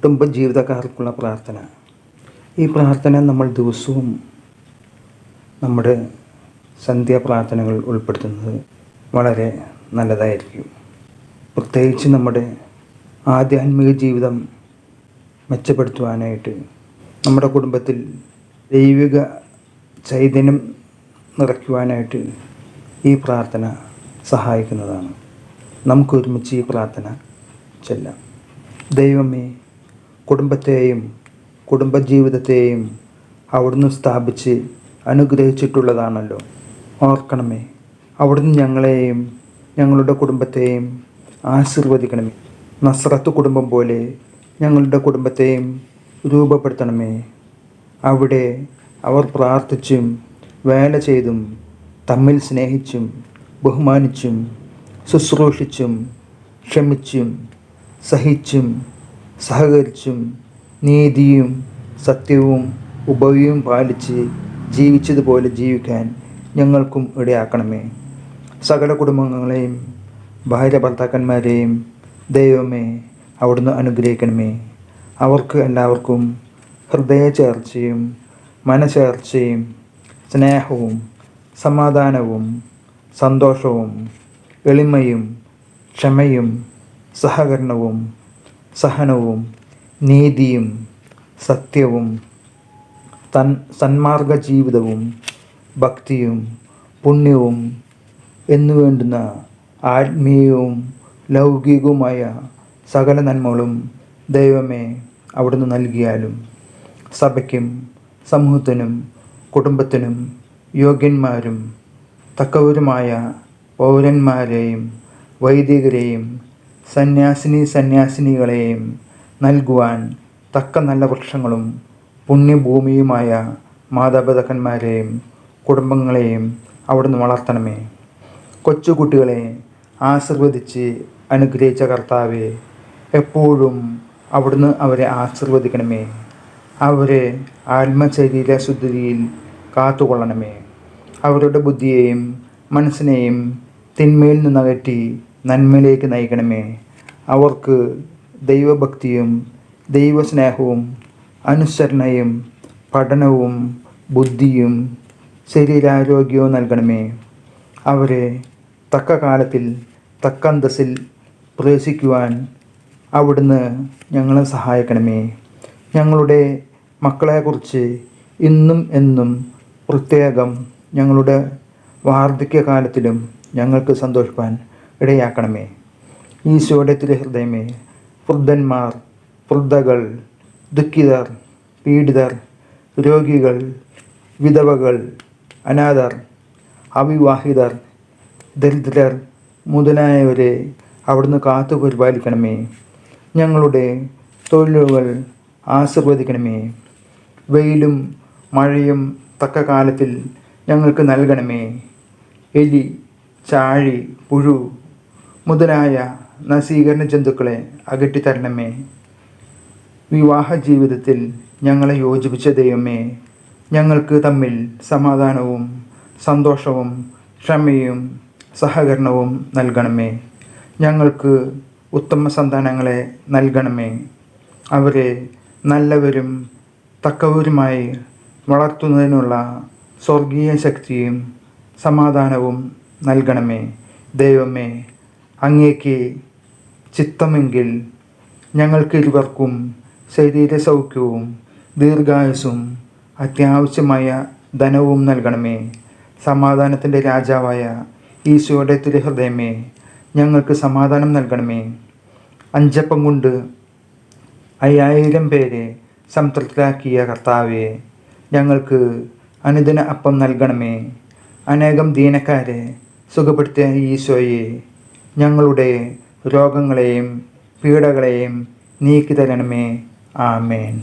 കുടുംബജീവിതക്കാർക്കുള്ള പ്രാർത്ഥന. ഈ പ്രാർത്ഥന നമ്മൾ ദിവസവും നമ്മുടെ സന്ധ്യാപ്രാർത്ഥനകൾ ഉൾപ്പെടുത്തുന്നത് വളരെ നല്ലതായിരിക്കും. പ്രത്യേകിച്ച് നമ്മുടെ ആധ്യാത്മിക ജീവിതം മെച്ചപ്പെടുത്തുവാനായിട്ട് നമ്മുടെ കുടുംബത്തിൽ ദൈവിക ചൈതന്യം നിറയ്ക്കുവാനായിട്ട് ഈ പ്രാർത്ഥന സഹായിക്കുന്നതാണ്. നമുക്കൊരുമിച്ച് ഈ പ്രാർത്ഥന ചെല്ലാം. ദൈവമേ കുടുംബത്തെയും കുടുംബജീവിതത്തെയും അവിടുന്ന് സ്ഥാപിച്ച് അനുഗ്രഹിച്ചിട്ടുള്ളതാണല്ലോ. ഓർക്കണമേ അവിടുന്ന് ഞങ്ങളെയും ഞങ്ങളുടെ കുടുംബത്തെയും ആശീർവദിക്കണമേ. നസ്രത്ത് കുടുംബം പോലെ ഞങ്ങളുടെ കുടുംബത്തെയും രൂപപ്പെടുത്തണമേ. അവിടെ അവർ പ്രാർത്ഥിച്ചും വേല ചെയ്തും തമ്മിൽ സ്നേഹിച്ചും ബഹുമാനിച്ചും ശുശ്രൂഷിച്ചും ക്ഷമിച്ചും സഹിച്ചും സഹകരിച്ചും നീതിയും സത്യവും ഉപവിയും പാലിച്ച് ജീവിച്ചതുപോലെ ജീവിക്കാൻ ഞങ്ങൾക്കും ഇടയാക്കണമേ. സകല കുടുംബങ്ങളെയും ഭാര്യ ഭർത്താക്കന്മാരെയും ദൈവമേ അവിടുന്ന് അനുഗ്രഹിക്കണമേ. അവർക്ക് എല്ലാവർക്കും ഹൃദയ ചേർച്ചയും മനചേർച്ചയും സ്നേഹവും സമാധാനവും സന്തോഷവും എളിമയും ക്ഷമയും സഹകരണവും സഹനവും നീതിയും സത്യവും തൻ സന്മാർഗ ജീവിതവും ഭക്തിയും പുണ്യവും എന്നു വേണ്ടുന്ന ആത്മീയവും ലൗകികവുമായ സകല നന്മകളും ദൈവമേ അവിടുന്ന് നൽകിയാലും സഭയ്ക്കും സമൂഹത്തിനും കുടുംബത്തിനും യോഗ്യന്മാരും തക്കവരുമായ പൗരന്മാരെയും വൈദികരെയും സന്യാസിനി സന്യാസിനികളെയും നൽകുവാൻ തക്ക നല്ല വൃക്ഷങ്ങളും പുണ്യഭൂമിയുമായ മാതാപിതാക്കന്മാരെയും കുടുംബങ്ങളെയും അവിടുന്ന് വളർത്തണമേ. കൊച്ചുകുട്ടികളെ ആശീർവദിച്ച് അനുഗ്രഹിച്ച കർത്താവെ എപ്പോഴും അവിടുന്ന് അവരെ ആശീർവദിക്കണമേ. അവരെ ആത്മശരീര ശുദ്ധിയിൽ കാത്തുകൊള്ളണമേ. അവരുടെ ബുദ്ധിയെയും മനസ്സിനെയും തിന്മയിൽ നിന്നകറ്റി നന്മയിലേക്ക് നയിക്കണമേ. അവർക്ക് ദൈവഭക്തിയും ദൈവസ്നേഹവും അനുസരണയും പഠനവും ബുദ്ധിയും ശരീരാരോഗ്യവും നൽകണമേ. അവരെ തക്ക കാലത്തിൽ തക്ക അന്തസ്സിൽ പ്രവേശിക്കുവാൻ അവിടുന്ന് ഞങ്ങളെ സഹായിക്കണമേ. ഞങ്ങളുടെ മക്കളെക്കുറിച്ച് ഇന്നും എന്നും പ്രത്യേകം ഞങ്ങളുടെ വാർദ്ധക്യകാലത്തിലും ഞങ്ങൾക്ക് സന്തോഷിപ്പാൻ ഇടയാക്കണമേ. ഈശോയുടെ തിരുഹൃദയമേ വൃദ്ധന്മാർ വൃദ്ധകൾ ദുഃഖിതർ പീഡിതർ രോഗികൾ വിധവകൾ അനാഥർ അവിവാഹിതർ ദരിദ്രർ മുതലായവരെ അവിടുന്ന് കാത്തു പരിപാലിക്കണമേ. ഞങ്ങളുടെ തൊഴിലുകൾ ആശീർവദിക്കണമേ. വെയിലും മഴയും തക്ക കാലത്തിൽ ഞങ്ങൾക്ക് നൽകണമേ. എലി ചാഴി പുഴു മുതലായ നശീകരണ ജന്തുക്കളെ അകറ്റിത്തരണമേ. വിവാഹ ജീവിതത്തിൽ ഞങ്ങളെ യോജിപ്പിച്ച ദൈവമേ ഞങ്ങൾക്ക് തമ്മിൽ സമാധാനവും സന്തോഷവും ക്ഷമയും സഹകരണവും നൽകണമേ. ഞങ്ങൾക്ക് ഉത്തമ സന്താനങ്ങളെ നൽകണമേ. അവരെ നല്ലവരും തക്കവരുമായി വളർത്തുന്നതിനുള്ള സ്വർഗീയ ശക്തിയും സമാധാനവും നൽകണമേ. ദൈവമേ അങ്ങേക്ക് ചിത്തമെങ്കിൽ ഞങ്ങൾക്ക് ഇരുവർക്കും ശരീര സൗഖ്യവും ദീർഘായുസ്സും അത്യാവശ്യമായ ധനവും നൽകണമേ. സമാധാനത്തിന്റെ രാജാവായ ഈശോയുടെ തിരുഹൃദയമേ ഞങ്ങൾക്ക് സമാധാനം നൽകണമേ. അഞ്ചപ്പം കൊണ്ട് അയ്യായിരം പേരെ സംതൃപ്തരാക്കിയ കർത്താവെ ഞങ്ങൾക്ക് അനുദിന അപ്പം നൽകണമേ. അനേകം ദീനക്കാരെ സുഖപ്പെടുത്തിയ ഈശോയെ ഞങ്ങളുടെ രോഗങ്ങളെയും പീഡകളെയും നീക്കി തരണമേ ആമേൻ.